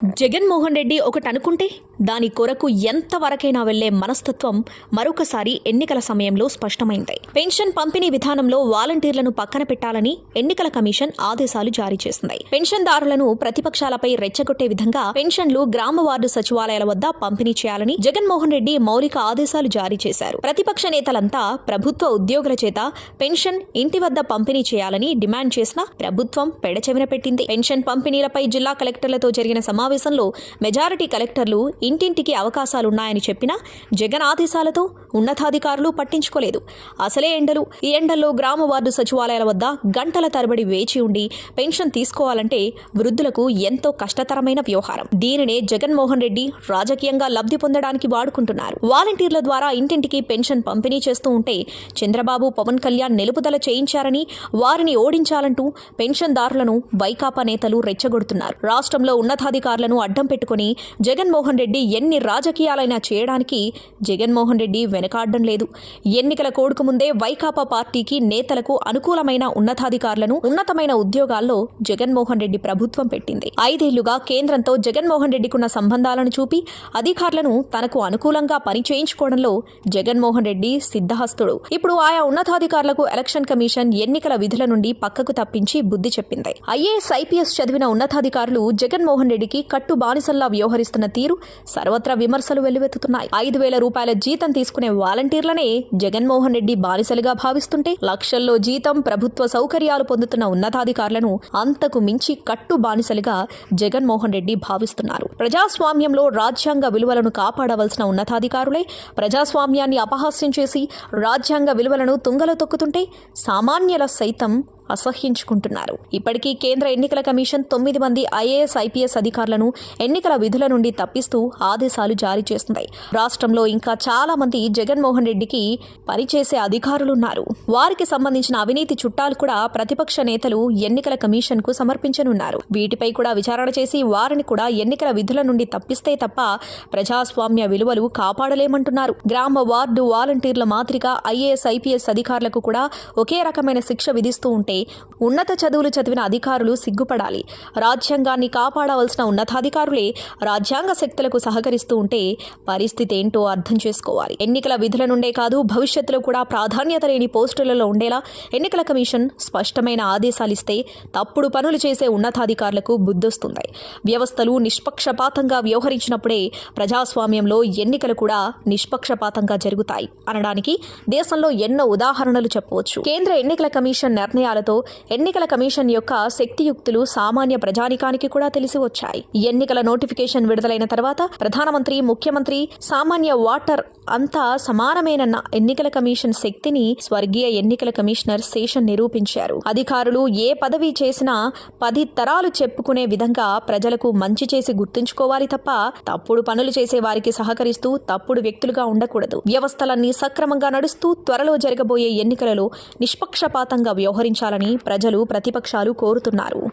జగన్మోహన్ రెడ్డి ఒకటి అనుకుంటే దాని కొరకు ఎంతవరకైనా వెళ్ళే మనస్తత్వం మరొకసారి ఎన్నికల సమయంలో స్పష్టమైంది. పెన్షన్ పంపిణీ విధానంలో వాలంటీర్లను పక్కన పెట్టాలని ఎన్నికల కమిషన్ ఆదేశాలు జారీ చేసింది. పెన్షన్దారులను ప్రతిపక్షాలపై రెచ్చగొట్టే విధంగా పెన్షన్లు గ్రామ వార్డు సచివాలయాల వద్ద పంపిణీ చేయాలని జగన్మోహన్ రెడ్డి మౌలిక ఆదేశాలు జారీ చేశారు. ప్రతిపక్ష నేతలంతా ప్రభుత్వ ఉద్యోగుల చేత పెన్షన్ ఇంటి వద్ద పంపిణీ చేయాలని డిమాండ్ చేసిన ప్రభుత్వం పెడచెవిన పెట్టింది. పెన్షన్ పంపిణీలపై జిల్లా కలెక్టర్లతో జరిగిన సమావేశంలో మెజారిటీ కలెక్టర్లు ఇంటింటికి అవకాశాలున్నాయని చెప్పినా జగన్ ఆదేశాలతో ఉన్నతాధికారులు పట్టించుకోలేదు. అసలే ఎండలు. ఈ ఎండల్లో గ్రామ వార్డు సచివాలయాల వద్ద గంటల తరబడి వేచి ఉండి పెన్షన్ తీసుకోవాలంటే వృద్ధులకు ఎంతో కష్టతరమైన వ్యవహారం. దీనినే జగన్మోహన్ రెడ్డి రాజకీయంగా లబ్ధి పొందడానికి వాడుకుంటున్నారు. వాలంటీర్ల ద్వారా ఇంటింటికి పెన్షన్ పంపిణీ చేస్తూ ఉంటే చంద్రబాబు పవన్ కళ్యాణ్ నిలుపుదల చేయించారని వారిని ఓడించాలంటూ పెన్షన్దారులను వైకాపా నేతలు రెచ్చగొడుతున్నారు. రాష్ట్రంలో ఉన్నతాధికారులు అధికారులను అడ్డం పెట్టుకుని జగన్మోహన్ రెడ్డి ఎన్ని రాజకీయాలైనా చేయడానికి జగన్మోహన్ రెడ్డి వెనకాడడం లేదు. ఎన్నికల కోడుకు ముందే వైకాపా పార్టీకి నేతలకు అనుకూలమైన ఉన్నతాధికారులను ఉన్నతమైన ఉద్యోగాల్లో జగన్మోహన్ రెడ్డి ప్రభుత్వం పెట్టింది. ఐదేళ్ళుగా కేంద్రంతో జగన్మోహన్ రెడ్డికున్న సంబంధాలను చూపి అధికారులను తనకు అనుకూలంగా పని చేయించుకోవడంలో జగన్మోహన్ రెడ్డి సిద్ధహస్తుడు. ఇప్పుడు ఆయా ఉన్నతాధికారులకు ఎలక్షన్ కమిషన్ ఎన్నికల విధుల నుండి పక్కకు తప్పించి బుద్ధి చెప్పింది. ఐఏఎస్ ఐపీఎస్ చదివిన ఉన్నతాధికారులు జగన్మోహన్ రెడ్డికి కట్టు బానిసల్లా వ్యవహరిస్తున్న తీరు సర్వత్రా విమర్శలు వెల్లువెత్తుతున్నాయి. ఐదు వేల రూపాయల జీతం తీసుకునే వాలంటీర్లనే జగన్మోహన్ రెడ్డి బానిసలుగా భావిస్తుంటే లక్షల్లో జీతం ప్రభుత్వ సౌకర్యాలు పొందుతున్న ఉన్నతాధికారులను అంతకు మించి కట్టు బానిసలుగా జగన్మోహన్ రెడ్డి భావిస్తున్నారు. ప్రజాస్వామ్యంలో రాజ్యాంగ విలువలను కాపాడవలసిన ఉన్నతాధికారులే ప్రజాస్వామ్యాన్ని అపహాస్యం చేసి రాజ్యాంగ విలువలను తుంగలో తొక్కుతుంటే సామాన్యుల సైతం అసహ్యించుకుంటున్నారు. ఇప్పటికీ కేంద్ర ఎన్నికల కమిషన్ తొమ్మిది మంది ఐఏఎస్ ఐపీఎస్ అధికారులను ఎన్నికల విధుల నుండి తప్పిస్తూ ఆదేశాలు జారీ చేస్తుంది రాష్ట్రంలో ఇంకా చాలా మంది జగన్మోహన్ రెడ్డికి పనిచేసే అధికారులున్నారు. వారికి సంబంధించిన అవినీతి చుట్టాలు కూడా ప్రతిపక్ష నేతలు ఎన్నికల కమిషన్కు సమర్పించనున్నారు. వీటిపై కూడా విచారణ చేసి వారిని కూడా ఎన్నికల విధుల నుండి తప్పిస్తే తప్ప ప్రజాస్వామ్య విలువలు కాపాడలేమంటున్నారు. గ్రామ వార్డు వాలంటీర్ల మాదిరిగా ఐఏఎస్ ఐపీఎస్ అధికారులకు కూడా ఒకే రకమైన శిక్ష విధిస్తూ ఉంటే ఉన్నత చదువులు చదివిన అధికారులు సిగ్గుపడాలి. రాజ్యాంగాన్ని కాపాడవలసిన ఉన్నతాధికారులే రాజ్యాంగ శక్తులకు సహకరిస్తూ ఉంటే పరిస్థితి ఏంటో అర్థం చేసుకోవాలి. ఎన్నికల విధుల నుండే కాదు భవిష్యత్తులో కూడా ప్రాధాన్యత లేని పోస్టులలో ఉండేలా ఎన్నికల కమిషన్ స్పష్టమైన ఆదేశాలు ఇస్తే తప్పుడు పనులు చేసే ఉన్నతాధికారులకు బుద్ధొస్తుంది. వ్యవస్థలు నిష్పక్షపాతంగా వ్యవహరించినప్పుడే ప్రజాస్వామ్యంలో ఎన్నికలు కూడా నిష్పక్షపాతంగా జరుగుతాయి. అనడానికి దేశంలో ఎన్నో ఉదాహరణలు చెప్పవచ్చు. కేంద్ర ఎన్నికల కమిషన్ నిర్ణయాలతో ఎన్నికల కమిషన్ యొక్క శక్తియుక్తులు సామాన్య ప్రజానికానికి కూడా తెలిసి వచ్చాయి. ఎన్నికల నోటిఫికేషన్ విడుదలైన తర్వాత ప్రధానమంత్రి ముఖ్యమంత్రి సామాన్య వాటర్ అంతా సమానమేనన్న ఎన్నికల కమిషన్ శక్తిని స్వర్గీయ ఎన్నికల కమిషనర్ శేషన్ నిరూపించారు. అధికారులు ఏ పదవి చేసినా పది తరాలు చెప్పుకునే విధంగా ప్రజలకు మంచి చేసి గుర్తుంచుకోవాలి తప్ప తప్పుడు పనులు చేసే వారికి సహకరిస్తూ తప్పుడు వ్యక్తులుగా ఉండకూడదు. వ్యవస్థలన్నీ సక్రమంగా నడుస్తూ త్వరలో జరగబోయే ఎన్నికలలో నిష్పక్షపాతంగా వ్యవహరించాలని ప్రజలు ప్రతిపక్షాలు కోరుతున్నారు.